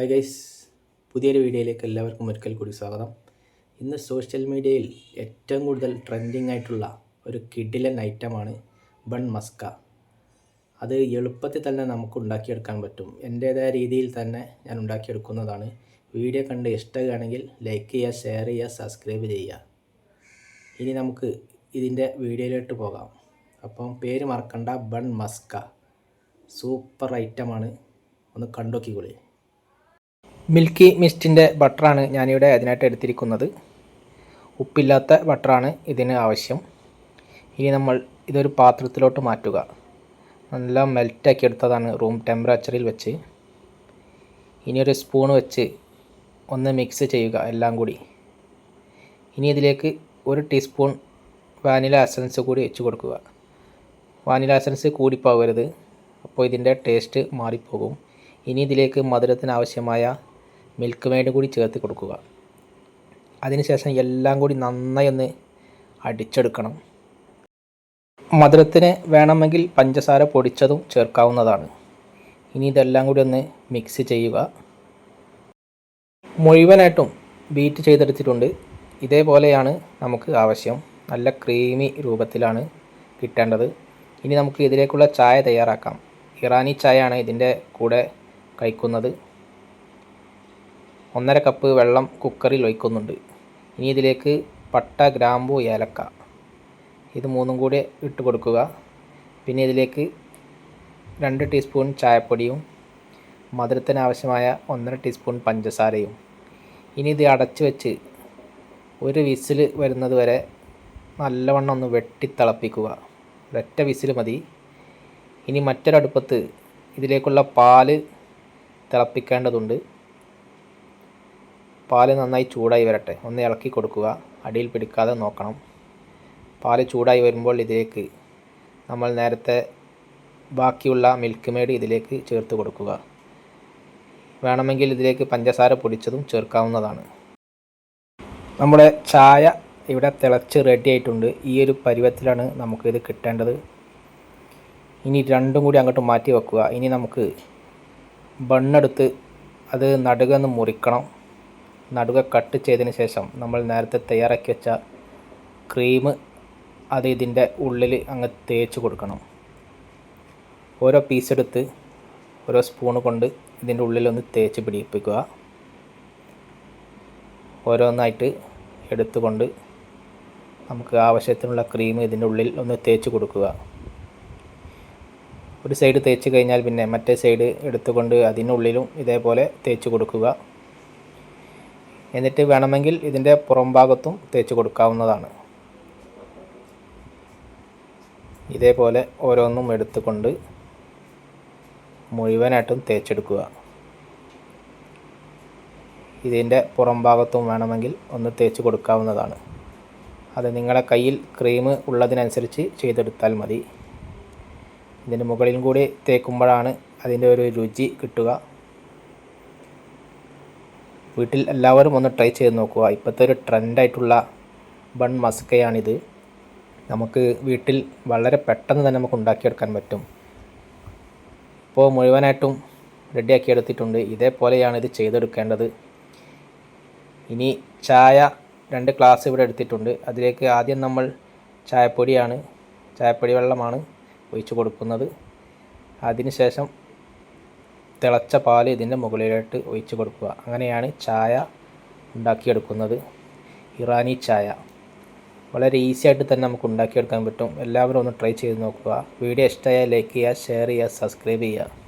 Hi guys പുതിയൊരു വീഡിയോയിലേക്ക് എല്ലാവർക്കും ഒരിക്കൽ കൂടി സ്വാഗതം. ഇന്ന് സോഷ്യൽ മീഡിയയിൽ ഏറ്റവും കൂടുതൽ ട്രെൻഡിങ് ആയിട്ടുള്ള ഒരു കിഡിലൻ ഐറ്റമാണ് ബൺ മസ്ക അത് എളുപ്പത്തിൽ തന്നെ നമുക്ക് ഉണ്ടാക്കിയെടുക്കാൻ പറ്റും. എന്റേതായ രീതിയിൽ തന്നെ ഞാൻ ഉണ്ടാക്കിയെടുക്കുന്നതാണ്. വീഡിയോ കണ്ട് ഇഷ്ടമാണെങ്കിൽ ലൈക്ക് ചെയ്യുക ഷെയർ ചെയ്യുക സബ്സ്ക്രൈബ് ചെയ്യുക. ഇനി നമുക്ക് ഇതിന്റെ വീഡിയോയിലോട്ട് പോകാം. അപ്പം പേര് മറക്കണ്ട ബൺ മസ്ക സൂപ്പർ ഐറ്റമാണ് ഒന്ന് കണ്ടോക്കിക്കോളി. മിൽക്കി മിസ്റ്റിന്റെ ബട്ടറാണ് ഞാനിവിടെ അതിനായിട്ട് എടുത്തിരിക്കുന്നത്. ഉപ്പില്ലാത്ത ബട്ടറാണ് ഇതിന് ആവശ്യം. ഇനി നമ്മൾ ഇതൊരു പാത്രത്തിലോട്ട് മാറ്റുക. നല്ല മെൽറ്റാക്കി എടുത്തതാണ് റൂം ടെമ്പറേച്ചറിൽ വെച്ച്. ഇനിയൊരു സ്പൂൺ വെച്ച് ഒന്ന് മിക്സ് ചെയ്യുക എല്ലാം കൂടി. ഇനി ഇതിലേക്ക് ഒരു ടീസ്പൂൺ വാനില എസൻസ് കൂടി വെച്ച് കൊടുക്കുക. വാനില എസൻസ് കൂടിപ്പോകരുത്. അപ്പോൾ ഇതിന്റെ ടേസ്റ്റ് മാറിപ്പോകും. ഇനി ഇതിലേക്ക് മധുരത്തിന് ആവശ്യമായ മിൽക്ക് മെയ്ഡ് കൂടി ചേർത്ത് കൊടുക്കുക. അതിനുശേഷം എല്ലാം കൂടി നന്നായി ഒന്ന് അടിച്ചെടുക്കണം. മധുരത്തിന് വേണമെങ്കിൽ പഞ്ചസാര പൊടിച്ചതും ചേർക്കാവുന്നതാണ്. ഇനി ഇതെല്ലാം കൂടി ഒന്ന് മിക്സ് ചെയ്യുക. മുഴുവനായിട്ടും ബീറ്റ് ചെയ്തെടുത്തിട്ടുണ്ട്. ഇതേപോലെയാണ് നമുക്ക് ആവശ്യം. നല്ല ക്രീമി രൂപത്തിലാണ് കിട്ടേണ്ടത്. ഇനി നമുക്ക് ഇതിലേക്കുള്ള ചായ തയ്യാറാക്കാം. ഇറാനി ചായയാണ് ഇതിന്റെ കൂടെ കഴിക്കുന്നത്. ഒന്നര കപ്പ് വെള്ളം കുക്കറിൽ ഒഴിക്കുന്നുണ്ട്. ഇനി ഇതിലേക്ക് പട്ട ഗ്രാമ്പു ഏലക്ക. ഇത് മൂന്നും കൂടി ഇട്ട് കൊടുക്കുക. പിന്നെ ഇതിലേക്ക് രണ്ട് ടീസ്പൂൺ ചായപ്പൊടിയും മധുരത്തിന് ആവശ്യമായ ഒന്നര ടീസ്പൂൺ പഞ്ചസാരയും. ഇനി ഇത് അടച്ച് വെച്ച് ഒരു വിസിൽ വരുന്നത് വരെ നല്ലവണ്ണം ഒന്ന് വെട്ടിത്തിളപ്പിക്കുക ഒരൊറ്റ വിസിൽ മതി. ഇനി മറ്റൊരടുപ്പത്ത് ഇതിലേക്കുള്ള പാൽ തിളപ്പിക്കേണ്ടതുണ്ട്. പാൽ നന്നായി ചൂടായി വരട്ടെ. ഒന്ന് ഇളക്കി കൊടുക്കുക. അടിയിൽ പിടിക്കാതെ നോക്കണം. പാൽ ചൂടായി വരുമ്പോൾ ഇതിലേക്ക് നമ്മൾ നേരത്തെ ബാക്കിയുള്ള മിൽക്ക് മേഡ് ഇതിലേക്ക് ചേർത്ത് കൊടുക്കുക. വേണമെങ്കിൽ ഇതിലേക്ക് പഞ്ചസാര പൊടിച്ചതും ചേർക്കാവുന്നതാണ്. നമ്മുടെ ചായ ഇവിടെ തിളച്ച് റെഡി ആയിട്ടുണ്ട്. ഈ ഒരു പരുവത്തിലാണ് നമുക്കിത് കിട്ടേണ്ടത്. ഇനി രണ്ടും കൂടി അങ്ങോട്ട് മാറ്റി വെക്കുക. ഇനി നമുക്ക് ബണ്ണെടുത്ത് അത് നടുകെന്ന് മുറിക്കണം. നടുക കട്ട് ചെയ്തതിന് ശേഷം നമ്മൾ നേരത്തെ തയ്യാറാക്കി വെച്ച ക്രീം അത് ഇതിന്റെ ഉള്ളിൽ അങ്ങ് തേച്ച് കൊടുക്കണം. ഓരോ പീസ് എടുത്ത് ഓരോ സ്പൂൺ കൊണ്ട് ഇതിന്റെ ഉള്ളിലൊന്ന് തേച്ച് പിടിപ്പിക്കുക. ഓരോന്നായിട്ട് എടുത്തുകൊണ്ട് നമുക്ക് ആവശ്യത്തിനുള്ള ക്രീം ഇതിന്റെ ഉള്ളിൽ ഒന്ന് തേച്ച് കൊടുക്കുക. ഒരു സൈഡ് തേച്ച് കഴിഞ്ഞാൽ പിന്നെ മറ്റേ സൈഡ് എടുത്തുകൊണ്ട് അതിനുള്ളിലും ഇതേപോലെ തേച്ച് കൊടുക്കുക. എന്നിട്ട് വേണമെങ്കിൽ ഇതിന്റെ പുറം ഭാഗത്തും തേച്ച് കൊടുക്കാവുന്നതാണ്. ഇതേപോലെ ഓരോന്നും എടുത്തുകൊണ്ട് മുഴുവനായിട്ടും തേച്ചെടുക്കുക. ഇതിന്റെ പുറം ഭാഗത്തും വേണമെങ്കിൽ ഒന്ന് തേച്ച് കൊടുക്കാവുന്നതാണ്. അത് നിങ്ങളുടെ കയ്യിൽ ക്രീം ഉള്ളതിനനുസരിച്ച് ചെയ്തെടുത്താൽ മതി. ഇതിന്റെ മുകളിലും കൂടി തേക്കുമ്പോഴാണ് അതിന്റെ ഒരു രുചി കിട്ടുക. വീട്ടിൽ എല്ലാവരും ഒന്ന് ട്രൈ ചെയ്ത് നോക്കുക. ഇപ്പോഴത്തെ ഒരു ട്രെൻഡായിട്ടുള്ള ബൺ മസ്കയാണിത്. നമുക്ക് വീട്ടിൽ വളരെ പെട്ടെന്ന് തന്നെ നമുക്ക് ഉണ്ടാക്കിയെടുക്കാൻ പറ്റും. ഇപ്പോൾ മുഴുവനായിട്ടും റെഡിയാക്കി എടുത്തിട്ടുണ്ട് ഇതേപോലെയാണ് ഇത് ചെയ്തെടുക്കേണ്ടത്. ഇനി ചായ രണ്ട് ഗ്ലാസ് ഇവിടെ എടുത്തിട്ടുണ്ട്. അതിലേക്ക് ആദ്യം നമ്മൾ ചായപ്പൊടിയാണ് ചായപ്പൊടി വെള്ളമാണ് ഒഴിച്ചു കൊടുക്കുന്നത്. അതിനുശേഷം തിളച്ച പാൽ ഇതിന്റെ മുകളിലോട്ട് ഒഴിച്ച് കൊടുക്കുക. അങ്ങനെയാണ് ചായ ഉണ്ടാക്കിയെടുക്കുന്നത്. ഇറാനി ചായ. വളരെ ഈസി ആയിട്ട് തന്നെ നമുക്ക് ഉണ്ടാക്കിയെടുക്കാൻ പറ്റും. എല്ലാവരും ഒന്ന് ട്രൈ ചെയ്ത് നോക്കുക. വീഡിയോ ഇഷ്ടമായാൽ ലൈക്ക് ചെയ്യുക ഷെയർ ചെയ്യുക സബ്സ്ക്രൈബ് ചെയ്യുക.